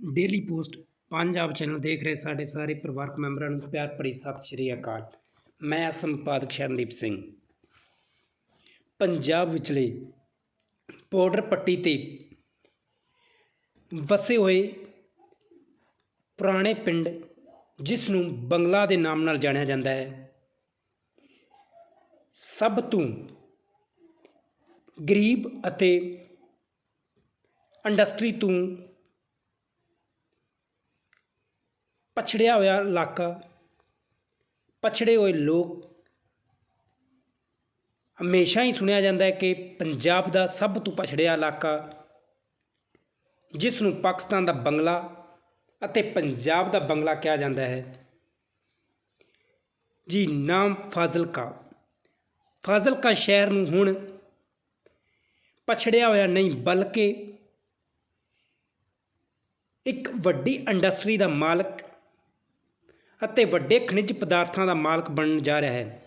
Daily post Punjab channel ਦੇਖ ਰਹੇ ਸਾਡੇ ਸਾਰੇ ਪਰਿਵਾਰਕ ਮੈਂਬਰਾਂ ਨੂੰ। ਪਿਆਰ ਭਰੀ ਸਤਿ ਸ਼੍ਰੀ ਅਕਾਲ। ਮੈਂ ਸੰਪਾਦਕ ਸ਼ਰਨਦੀਪ ਸਿੰਘ। ਪੰਜਾਬ ਵਿਚਲੇ ਬਾਰਡਰ ਪੱਟੀ ਤੇ ਵਸੇ ਹੋਏ ਪੁਰਾਣੇ ਪਿੰਡ, ਜਿਸ ਨੂੰ ਬੰਗਲਾ ਦੇ ਨਾਮ ਨਾਲ ਜਾਣਿਆ ਜਾਂਦਾ ਹੈ, ਸਭ ਤੋਂ ਗਰੀਬ ਅਤੇ ਇੰਡਸਟਰੀ ਤੋਂ ਪਛੜਿਆ ਹੋਇਆ ਇਲਾਕਾ, ਪਛੜੇ ਹੋਏ ਲੋਕ ਹਮੇਸ਼ਾ ਹੀ ਸੁਣਿਆ ਜਾਂਦਾ ਹੈ ਕਿ ਪੰਜਾਬ ਦਾ ਸਭ ਤੋਂ ਪਛੜਿਆ ਇਲਾਕਾ ਜਿਸ ਨੂੰ ਪਾਕਿਸਤਾਨ ਦਾ ਬੰਗਲਾ ਅਤੇ ਪੰਜਾਬ ਦਾ ਬੰਗਲਾ ਕਿਹਾ ਜਾਂਦਾ ਹੈ। ਜੀ, ਨਾਮ ਫਾਜ਼ਿਲਕਾ। ਫਾਜ਼ਿਲਕਾ ਸ਼ਹਿਰ ਨੂੰ ਹੁਣ ਪਛੜਿਆ ਹੋਇਆ ਨਹੀਂ, ਬਲਕਿ ਇੱਕ ਵੱਡੀ ਇੰਡਸਟਰੀ ਦਾ ਮਾਲਕ ਅਤੇ ਵੱਡੇ ਖਣਿਜ ਪਦਾਰਥਾਂ ਦਾ ਮਾਲਕ ਬਣਨ ਜਾ ਰਿਹਾ ਹੈ।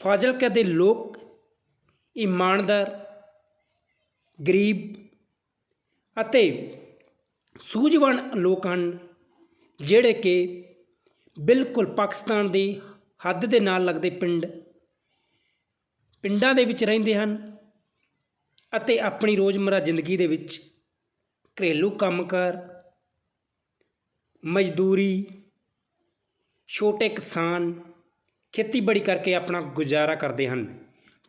ਫਾਜ਼ਿਲਕਾ ਦੇ ਲੋਕ, ਇਮਾਨਦਾਰ, ਗਰੀਬ ਅਤੇ ਸੂਝਵਾਨ ਲੋਕ ਹਨ, ਜਿਹੜੇ ਕਿ ਬਿਲਕੁਲ ਪਾਕਿਸਤਾਨ ਦੀ ਹੱਦ ਦੇ ਨਾਲ ਲੱਗਦੇ ਪਿੰਡ, ਪਿੰਡਾਂ ਦੇ ਵਿੱਚ ਰਹਿੰਦੇ ਹਨ ਅਤੇ ਆਪਣੀ ਰੋਜ਼ਮਰਾ ਜ਼ਿੰਦਗੀ ਦੇ ਵਿੱਚ ਘਰੇਲੂ ਕੰਮਕਾਰ, ਮਜ਼ਦੂਰੀ ਛੋਟੇ ਕਿਸਾਨ ਖੇਤੀਬਾੜੀ ਕਰਕੇ ਆਪਣਾ ਗੁਜ਼ਾਰਾ ਕਰਦੇ ਹਨ।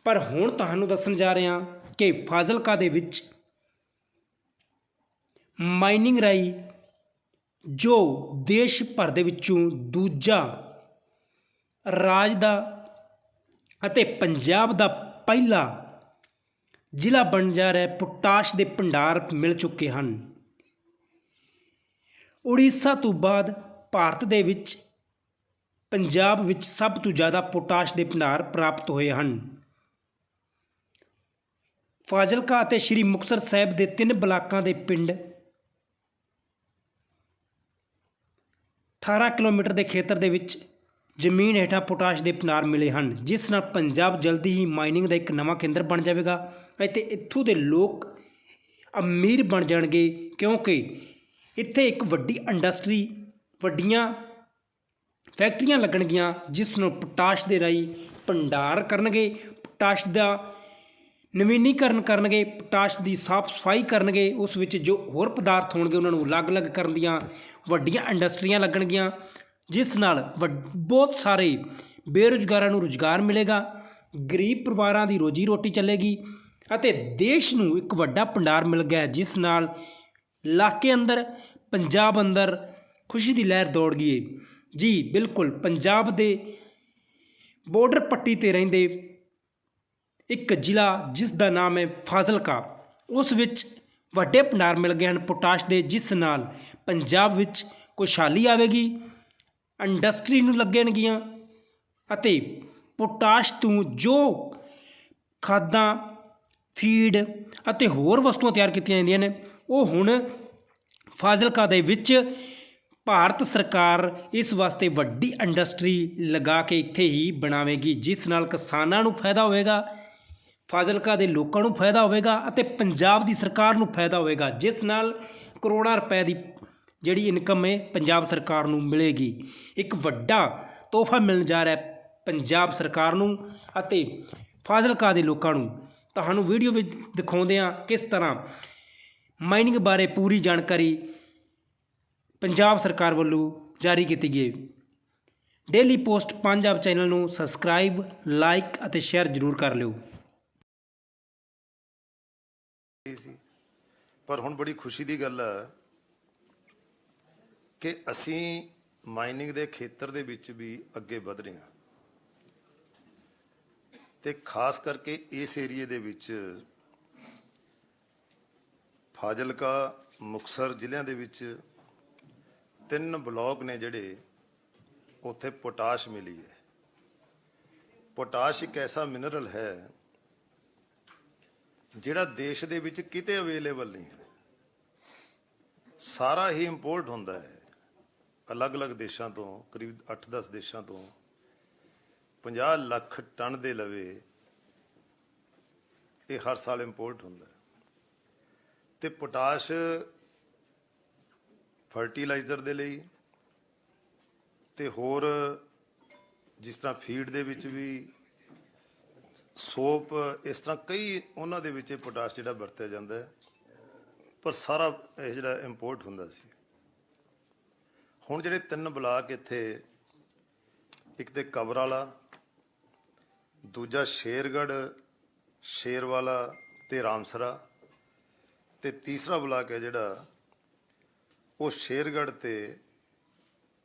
ਪਰ ਹੁਣ ਤੁਹਾਨੂੰ ਦੱਸਣ ਜਾ ਰਹੇ ਹਾਂ ਕਿ ਫਾਜ਼ਿਲਕਾ ਦੇ ਵਿੱਚ ਮਾਈਨਿੰਗ ਰਾਈ ਜੋ ਦੇਸ਼ ਭਰ ਦੇ ਵਿੱਚੋਂ ਦੂਜਾ ਰਾਜ ਦਾ ਅਤੇ ਪੰਜਾਬ ਦਾ ਪਹਿਲਾ ਜ਼ਿਲ੍ਹਾ ਬਣ ਜਾ ਰਿਹਾ ਪੋਟਾਸ਼ ਦੇ ਭੰਡਾਰ ਮਿਲ ਚੁੱਕੇ ਹਨ। ਉੜੀਸਾ ਤੋਂ ਬਾਅਦ ਭਾਰਤ ਦੇ ਵਿੱਚ ਪੰਜਾਬ ਵਿੱਚ ਸਭ ਤੋਂ ਜ਼ਿਆਦਾ ਪੋਟਾਸ਼ ਦੇ ਭੰਡਾਰ ਪ੍ਰਾਪਤ ਹੋਏ ਹਨ। ਫਾਜ਼ਿਲਕਾ ਅਤੇ ਸ੍ਰੀ ਮੁਕਤਸਰ ਸਾਹਿਬ ਦੇ ਤਿੰਨ ਬਲਾਕਾਂ ਦੇ ਪਿੰਡ 18 ਕਿਲੋਮੀਟਰ ਦੇ ਖੇਤਰ ਦੇ ਵਿੱਚ ਜ਼ਮੀਨ ਹੇਠਾਂ ਪੋਟਾਸ਼ ਦੇ ਭੰਡਾਰ ਮਿਲੇ ਹਨ, ਜਿਸ ਨਾਲ ਪੰਜਾਬ ਜਲਦੀ ਹੀ ਮਾਈਨਿੰਗ ਦਾ ਇੱਕ ਨਵਾਂ ਕੇਂਦਰ ਬਣ ਜਾਵੇਗਾ ਅਤੇ ਇੱਥੋਂ ਦੇ ਲੋਕ ਅਮੀਰ ਬਣ ਜਾਣਗੇ ਕਿਉਂਕਿ ਇੱਥੇ ਇੱਕ ਵੱਡੀ ਇੰਡਸਟਰੀ, ਵੱਡੀਆਂ ਫੈਕਟਰੀਆਂ ਲੱਗਣਗੀਆਂ, ਜਿਸ ਨੂੰ ਪੋਟਾਸ਼ ਦੇ ਰਾਹੀਂ ਭੰਡਾਰ ਕਰਨਗੇ, ਪੋਟਾਸ਼ ਦਾ ਨਵੀਨੀਕਰਨ ਕਰਨਗੇ, ਪੋਟਾਸ਼ ਦੀ ਸਾਫ਼ ਸਫ਼ਾਈ ਕਰਨਗੇ, ਉਸ ਵਿੱਚ ਜੋ ਹੋਰ ਪਦਾਰਥ ਹੋਣਗੇ, ਉਹਨਾਂ ਨੂੰ ਅਲੱਗ-ਅਲੱਗ ਕਰਨ ਦੀਆਂ ਵੱਡੀਆਂ ਇੰਡਸਟਰੀਆਂ ਲੱਗਣਗੀਆਂ, ਜਿਸ ਨਾਲ ਵੱਡ- ਬਹੁਤ ਸਾਰੇ ਬੇਰੁਜ਼ਗਾਰਾਂ ਨੂੰ ਰੁਜ਼ਗਾਰ ਮਿਲੇਗਾ, ਗਰੀਬ ਪਰਿਵਾਰਾਂ ਦੀ ਰੋਜੀ ਰੋਟੀ ਚੱਲੇਗੀ ਅਤੇ ਦੇਸ਼ ਨੂੰ ਇੱਕ ਵੱਡਾ ਭੰਡਾਰ ਮਿਲ ਗਿਆ, ਜਿਸ ਨਾਲ ਇਲਾਕੇ ਅੰਦਰ, ਪੰਜਾਬ ਅੰਦਰ ਖੁਸ਼ੀ ਦੀ ਲਹਿਰ ਦੌੜ ਗਈ ਜੀ, ਬਿਲਕੁਲ। ਪੰਜਾਬ ਦੇ ਬਾਰਡਰ ਪੱਟੀ ਤੇ ਰਹਿੰਦੇ ਇੱਕ ਜ਼ਿਲ੍ਹਾ ਜਿਸ ਦਾ ਨਾਮ ਹੈ ਫਾਜ਼ਿਲਕਾ, ਉਸ ਵਿੱਚ ਵੱਡੇ ਭੰਡਾਰ ਮਿਲ ਗਏ ਹਨ ਪੋਟਾਸ਼ ਦੇ, ਜਿਸ ਨਾਲ ਪੰਜਾਬ ਵਿੱਚ ਖੁਸ਼ਹਾਲੀ ਆਵੇਗੀ ਇੰਡਸਟਰੀ ਨੂੰ ਲੱਗਣਗੀਆਂ ਅਤੇ ਪੋਟਾਸ਼ ਤੋਂ ਜੋ ਖਾਦਾਂ ਫੀਡ ਅਤੇ ਹੋਰ ਵਸਤੂਆਂ ਤਿਆਰ ਕੀਤੀਆਂ ਜਾਂਦੀਆਂ ਨੇ, ਉਹ ਹੁਣ ਫਾਜ਼ਿਲਕਾ ਦੇ ਵਿੱਚ ਭਾਰਤ ਸਰਕਾਰ ਇਸ ਵਾਸਤੇ ਵੱਡੀ ਇੰਡਸਟਰੀ ਲਗਾ ਕੇ ਇੱਥੇ ਹੀ ਬਣਾਵੇਗੀ, ਜਿਸ ਨਾਲ ਕਿਸਾਨਾਂ ਨੂੰ ਫਾਇਦਾ ਹੋਵੇਗਾ, ਫਾਜ਼ਿਲਕਾ ਦੇ ਲੋਕਾਂ ਨੂੰ ਫਾਇਦਾ ਹੋਵੇਗਾ ਅਤੇ ਪੰਜਾਬ ਦੀ ਸਰਕਾਰ ਨੂੰ ਫਾਇਦਾ ਹੋਵੇਗਾ, ਜਿਸ ਨਾਲ ਕਰੋੜਾਂ ਰੁਪਏ ਦੀ ਜਿਹੜੀ ਇਨਕਮ ਹੈ, ਪੰਜਾਬ ਸਰਕਾਰ ਨੂੰ ਮਿਲੇਗੀ। ਇੱਕ ਵੱਡਾ ਤੋਹਫਾ ਮਿਲਣ ਜਾ ਰਿਹਾ ਹੈ ਪੰਜਾਬ ਸਰਕਾਰ ਨੂੰ ਅਤੇ ਫਾਜ਼ਿਲਕਾ ਦੇ ਲੋਕਾਂ ਨੂੰ। ਤੁਹਾਨੂੰ ਵੀਡੀਓ ਵਿੱਚ ਦਿਖਾਉਂਦੇ ਹਾਂ ਕਿਸ ਤਰ੍ਹਾਂ ਮਾਈਨਿੰਗ ਬਾਰੇ ਪੂਰੀ ਜਾਣਕਾਰੀ ਪੰਜਾਬ ਸਰਕਾਰ ਵੱਲੋਂ ਜਾਰੀ ਕੀਤੀ ਗਈ। ਡੇਲੀ ਪੋਸਟ ਪੰਜਾਬ ਚੈਨਲ ਨੂੰ ਸਬਸਕ੍ਰਾਈਬ ਲਾਈਕ ਅਤੇ ਸ਼ੇਅਰ ਜ਼ਰੂਰ ਕਰ ਲਿਓ। ਸੀ ਪਰ ਹੁਣ ਬੜੀ ਖੁਸ਼ੀ ਦੀ ਗੱਲ ਹੈ ਕਿ ਅਸੀਂ ਮਾਈਨਿੰਗ ਦੇ ਖੇਤਰ ਦੇ ਵਿੱਚ ਵੀ ਅੱਗੇ ਵਧ ਰਹੇ ਹਾਂ। ਤੇ ਖਾਸ ਕਰਕੇ ਇਸ ਏਰੀਏ ਦੇ ਵਿੱਚ ਫਾਜ਼ਿਲਕਾ ਮੁਕਸਰ ਜ਼ਿਲ੍ਹਿਆਂ ਦੇ ਵਿੱਚ ਤਿੰਨ ਬਲਾਕ ਨੇ ਜਿਹੜੇ ਉੱਥੇ ਪੋਟਾਸ਼ ਮਿਲੀ ਹੈ। ਪੋਟਾਸ਼ ਇੱਕ ਐਸਾ ਮਿਨਰਲ ਹੈ ਜਿਹੜਾ ਦੇਸ਼ ਦੇ ਵਿੱਚ ਕਿਤੇ ਅਵੇਲੇਬਲ ਨਹੀਂ ਹੈ। ਸਾਰਾ ਹੀ ਇੰਪੋਰਟ ਹੁੰਦਾ ਹੈ। ਅਲੱਗ-ਅਲੱਗ ਦੇਸ਼ਾਂ ਤੋਂ, ਕਰੀਬ 8-10 ਦੇਸ਼ਾਂ ਤੋਂ 50 ਲੱਖ ਟਨ ਦੇ ਲਵੇ ਇਹ ਹਰ ਸਾਲ ਇੰਪੋਰਟ ਹੁੰਦਾ ਹੈ। ਤੇ ਪੋਟਾਸ਼ ਫਰਟੀਲਾਈਜ਼ਰ ਦੇ ਲਈ ਤੇ ਹੋਰ ਜਿਸ ਤਰ੍ਹਾਂ ਫੀਡ ਦੇ ਵਿੱਚ ਵੀ ਸੋਪ, ਇਸ ਤਰ੍ਹਾਂ ਕਈ ਉਹਨਾਂ ਦੇ ਵਿੱਚ ਇਹ ਪੋਟਾਸ਼ ਜਿਹੜਾ ਵਰਤਿਆ ਜਾਂਦਾ ਹੈ, ਪਰ ਸਾਰਾ ਇਹ ਜਿਹੜਾ ਇੰਪੋਰਟ ਹੁੰਦਾ ਸੀ। ਹੁਣ ਜਿਹੜੇ ਤਿੰਨ ਬਲਾਕ ਇੱਥੇ, ਇੱਕ ਤੇ ਕਬਰ ਵਾਲਾ ਦੂਜਾ ਸ਼ੇਰਗੜ ਸ਼ੇਰਵਾਲਾ ਤੇ ਰਾਮਸਰਾ, ਤੇ ਤੀਸਰਾ ਬਲਾਕ ਹੈ ਜਿਹੜਾ ਉਹ ਸ਼ੇਰਗੜ ਤੇ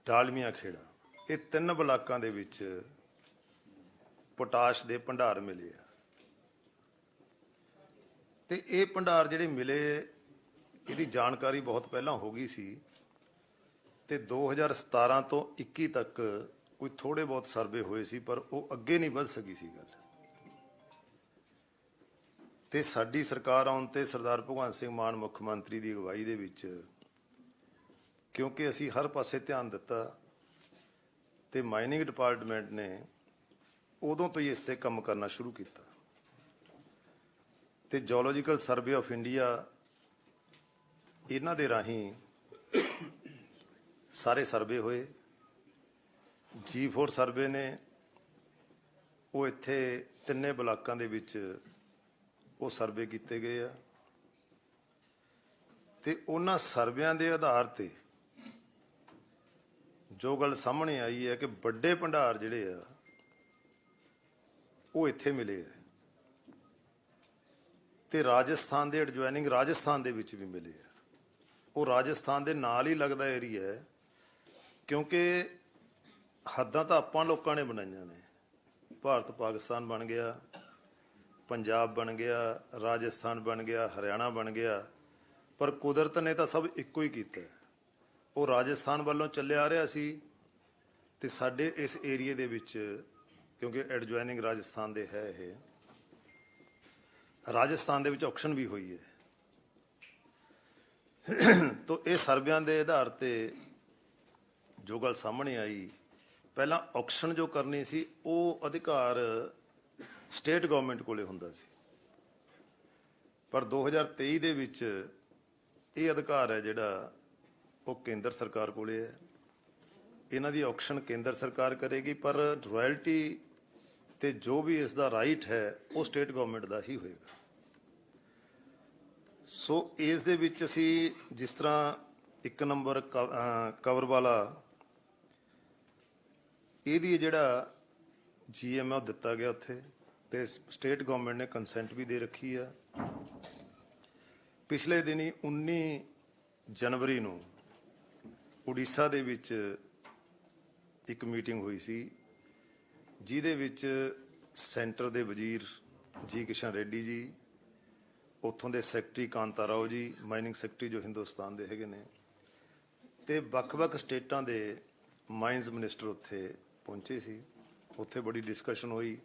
ਡਾਲਮੀਆਂ ਖੇੜਾ। ਇਹ ਤਿੰਨ ਬਲਾਕਾਂ ਦੇ ਵਿੱਚ ਪੋਟਾਸ਼ ਦੇ ਭੰਡਾਰ ਮਿਲੇ ਆ। ਤੇ ਇਹ ਭੰਡਾਰ ਜਿਹੜੇ ਮਿਲੇ, ਇਹਦੀ ਜਾਣਕਾਰੀ ਬਹੁਤ ਪਹਿਲਾਂ ਹੋ ਗਈ ਸੀ ਤੇ 2017 ਤੋਂ 21 ਤੱਕ ਕੋਈ ਥੋੜੇ ਬਹੁਤ ਸਰਵੇ ਹੋਏ ਸੀ, ਪਰ ਉਹ ਅੱਗੇ ਨਹੀਂ ਵੱਧ ਸਕੀ ਸੀ ਗੱਲ। ਤੇ ਸਾਡੀ ਸਰਕਾਰ ਆਉਣ ਤੇ ਸਰਦਾਰ ਭਗਵੰਤ ਸਿੰਘ ਮਾਨ ਮੁੱਖ ਮੰਤਰੀ ਦੀ ਅਗਵਾਈ ਦੇ ਵਿੱਚ ਕਿਉਂਕਿ ਅਸੀਂ ਹਰ ਪਾਸੇ ਧਿਆਨ ਦਿੱਤਾ ਤੇ ਮਾਈਨਿੰਗ ਡਿਪਾਰਟਮੈਂਟ ਨੇ ਉਦੋਂ ਤੋਂ ਹੀ ਇਸ ਤੇ ਕੰਮ ਕਰਨਾ ਸ਼ੁਰੂ ਕੀਤਾ। ਤੇ ਜੀਓਲੋਜੀਕਲ ਸਰਵੇ ਆਫ ਇੰਡੀਆ ਇਹਨਾਂ ਦੇ ਰਾਹੀਂ ਸਾਰੇ ਸਰਵੇ ਹੋਏ। ਜੀ4 ਸਰਵੇ ਨੇ ਉਹ ਇੱਥੇ ਤਿੰਨੇ ਬਲਾਕਾਂ ਦੇ ਵਿੱਚ ਉਹ ਸਰਵੇ ਕੀਤੇ ਗਏ ਆ। ਤੇ ਉਹਨਾਂ ਸਰਵਿਆਂ ਦੇ ਆਧਾਰ ਤੇ ਜੋ ਗੱਲ ਸਾਹਮਣੇ ਆਈ ਹੈ ਕਿ ਵੱਡੇ ਭੰਡਾਰ ਜਿਹੜੇ ਆ, ਉਹ ਇੱਥੇ ਮਿਲੇ ਆ। ਤੇ ਰਾਜਸਥਾਨ ਦੇ ਐਡਜੋਇਨਿੰਗ ਰਾਜਸਥਾਨ ਦੇ ਵਿੱਚ ਵੀ ਮਿਲੇ ਆ। ਉਹ ਰਾਜਸਥਾਨ ਦੇ ਨਾਲ ਹੀ ਲੱਗਦਾ ਏਰੀਆ ਹੈ, ਕਿਉਂਕਿ ਹੱਦਾਂ ਤਾਂ ਆਪਾਂ ਲੋਕਾਂ ਨੇ ਬਣਾਈਆਂ ਨੇ। ਭਾਰਤ ਪਾਕਿਸਤਾਨ ਬਣ ਗਿਆ, ਪੰਜਾਬ ਬਣ ਗਿਆ, ਰਾਜਸਥਾਨ ਬਣ ਗਿਆ, ਹਰਿਆਣਾ ਬਣ ਗਿਆ, ਪਰ ਕੁਦਰਤ ਨੇ ਤਾਂ ਸਭ ਇੱਕੋ ਹੀ ਕੀਤਾ ਹੈ। ਉਹ ਰਾਜਸਥਾਨ ਵੱਲੋਂ ਚੱਲਿਆ ਆ ਰਿਹਾ ਸੀ ਤੇ ਸਾਡੇ ਇਸ ਏਰੀਏ ਦੇ ਵਿੱਚ, ਕਿਉਂਕਿ ਐਡਜੋਇਨਿੰਗ ਰਾਜਸਥਾਨ ਦੇ ਹੈ ਇਹ, ਰਾਜਸਥਾਨ ਦੇ ਵਿੱਚ ਆਕਸ਼ਨ ਵੀ ਹੋਈ ਹੈ। ਤੋਂ ਇਹ ਸਰਵਿਆਂ ਦੇ ਆਧਾਰ ਤੇ ਜੋ ਗੱਲ ਸਾਹਮਣੇ ਆਈ, ਪਹਿਲਾਂ ਆਕਸ਼ਨ ਜੋ ਕਰਨੀ ਸੀ, ਉਹ ਅਧਿਕਾਰ ਸਟੇਟ ਗਵਰਨਮੈਂਟ ਕੋਲੇ ਹੁੰਦਾ ਸੀ। ਪਰ 2023 ਦੇ ਵਿੱਚ ਇਹ ਅਧਿਕਾਰ ਹੈ ਜਿਹੜਾ ਉਹ ਕੇਂਦਰ ਸਰਕਾਰ ਕੋਲੇ ਹੈ। ਇਹਨਾਂ ਦੀ ਆਕਸ਼ਨ ਕੇਂਦਰ ਸਰਕਾਰ ਕਰੇਗੀ, ਪਰ ਰਾਇਲਟੀ ਤੇ ਜੋ ਵੀ ਇਸ ਦਾ ਰਾਈਟ ਹੈ, ਉਹ ਸਟੇਟ ਗਵਰਨਮੈਂਟ ਦਾ ਹੀ ਹੋਏਗਾ। ਸੋ ਇਸ ਦੇ ਵਿੱਚ ਅਸੀਂ ਜਿਸ ਤਰ੍ਹਾਂ ਇੱਕ ਨੰਬਰ ਕ- ਕਵਰ ਵਾਲਾ, ਇਹਦੀ ਜਿਹੜਾ ਜੀਐਮ ਉਹ ਦਿੱਤਾ ਗਿਆ ਉੱਥੇ, ਤੇ ਸਟੇਟ ਗਵਰਨਮੈਂਟ ਨੇ ਕੰਸੈਂਟ ਵੀ ਦੇ ਰੱਖੀ ਆ। ਪਿਛਲੇ ਦਿਨੀ 19 ਜਨਵਰੀ ਨੂੰ ਉੜੀਸਾ ਦੇ ਵਿੱਚ ਇੱਕ ਮੀਟਿੰਗ ਹੋਈ ਸੀ, ਜਿਹਦੇ ਵਿੱਚ ਸੈਂਟਰ ਦੇ ਵਜ਼ੀਰ ਜੀ ਕਿਸ਼ਨ ਰੈਡੀ ਜੀ, ਉੱਥੋਂ ਦੇ secretary Kanta Rao ji, mining secretary ਜੋ ਹਿੰਦੁਸਤਾਨ ਦੇ ਹੈਗੇ ਨੇ, ਤੇ ਵੱਖ-ਵੱਖ ਸਟੇਟਾਂ ਦੇ ਮਾਈਨਸ ਮਿਨਿਸਟਰ ਉੱਥੇ ਪਹੁੰਚੇ ਸੀ, ਉੱਥੇ ਬੜੀ ਡਿਸਕਸ਼ਨ ਹੋਈ।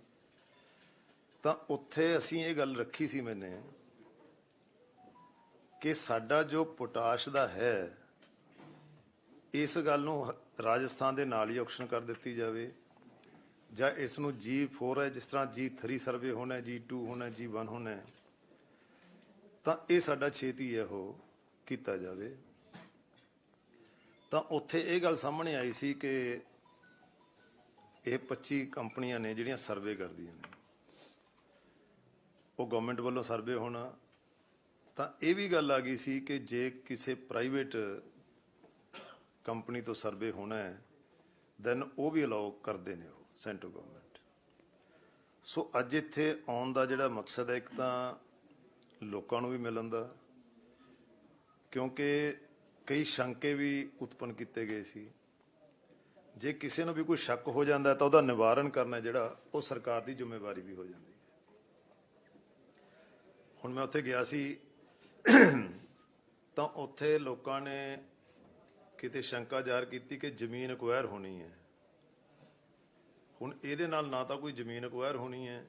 ਤਾਂ ਉੱਥੇ ਅਸੀਂ ਇਹ ਗੱਲ ਰੱਖੀ ਸੀ ਮੈਨੇ ਕਿ ਸਾਡਾ ਜੋ ਪੋਟਾਸ਼ ਦਾ ਹੈ ਇਸ ਗੱਲ ਨੂੰ ਹ- ਰਾਜਸਥਾਨ ਦੇ ਨਾਲ ਹੀ ਆਕਸ਼ਨ ਕਰ ਦਿੱਤੀ ਜਾਵੇ। ਜਾਂ ਇਸ ਨੂੰ G4 ਹੈ, ਜਿਸ ਤਰ੍ਹਾਂ G3 ਸਰਵੇ ਹੋਣਾ ਹੈ G2 ਹੋਣਾ ਹੈ G1 ਹੋਣਾ ਤਾਂ ਇਹ ਸਾਡਾ ਛੇਤੀ ਹੈ ਉਹ ਕੀਤਾ ਜਾਵੇ। ਤਾਂ ਉੱਥੇ ਇਹ ਗੱਲ ਸਾਹਮਣੇ ਆਈ ਸੀ ਕਿ ਇਹ 25 ਕੰਪਨੀਆਂ ਨੇ ਜਿਹੜੀਆਂ ਸਰਵੇ ਕਰਦੀਆਂ ਨੇ। ਉਹ ਗਵਰਨਮੈਂਟ ਵੱਲੋਂ ਸਰਵੇ ਹੋਣਾ। ਤਾਂ ਇਹ ਵੀ ਗੱਲ ਆ ਗਈ ਸੀ ਕਿ ਜੇ ਕਿਸੇ ਪ੍ਰਾਈਵੇਟ ਕੰਪਨੀ ਤੋਂ ਸਰਵੇ ਹੋਣਾ ਹੈ ਦੈਨ ਉਹ ਵੀ ਅਲਾਉ ਕਰਦੇ ਨੇ ਉਹ ਸੈਂਟਰ ਗਵਰਨਮੈਂਟ ਸੋ ਅੱਜ ਇੱਥੇ ਆਉਣ ਦਾ ਜਿਹੜਾ ਮਕਸਦ ਹੈ, ਇੱਕ ਤਾਂ ਲੋਕਾਂ ਨੂੰ ਵੀ ਮਿਲਣ ਦਾ, ਕਿਉਂਕਿ ਕਈ ਸ਼ੰਕੇ ਵੀ ਉਤਪੰਨ ਕੀਤੇ ਗਏ ਸੀ। ਜੇ ਕਿਸੇ ਨੂੰ ਵੀ ਕੋਈ ਸ਼ੱਕ ਹੋ ਜਾਂਦਾ ਤਾਂ ਉਹਦਾ ਨਿਵਾਰਨ ਕਰਨਾ ਜਿਹੜਾ, ਉਹ ਸਰਕਾਰ ਦੀ ਜ਼ਿੰਮੇਵਾਰੀ ਵੀ ਹੋ ਜਾਂਦੀ ਹੈ। ਹੁਣ ਮੈਂ ਉੱਥੇ ਗਿਆ ਸੀ, ਤਾਂ ਉੱਥੇ ਲੋਕਾਂ ਨੇ ਕਿਤੇ ਸ਼ੰਕਾ ਜ਼ਾਹਰ ਕੀਤੀ ਕਿ ਜ਼ਮੀਨ ਅਕਵਾਇਰ ਹੋਣੀ ਹੈ। ਹੁਣ ਇਹਦੇ ਨਾਲ ਨਾ ਤਾਂ ਕੋਈ ਜ਼ਮੀਨ ਅਕਵਾਇਰ ਹੋਣੀ ਹੈ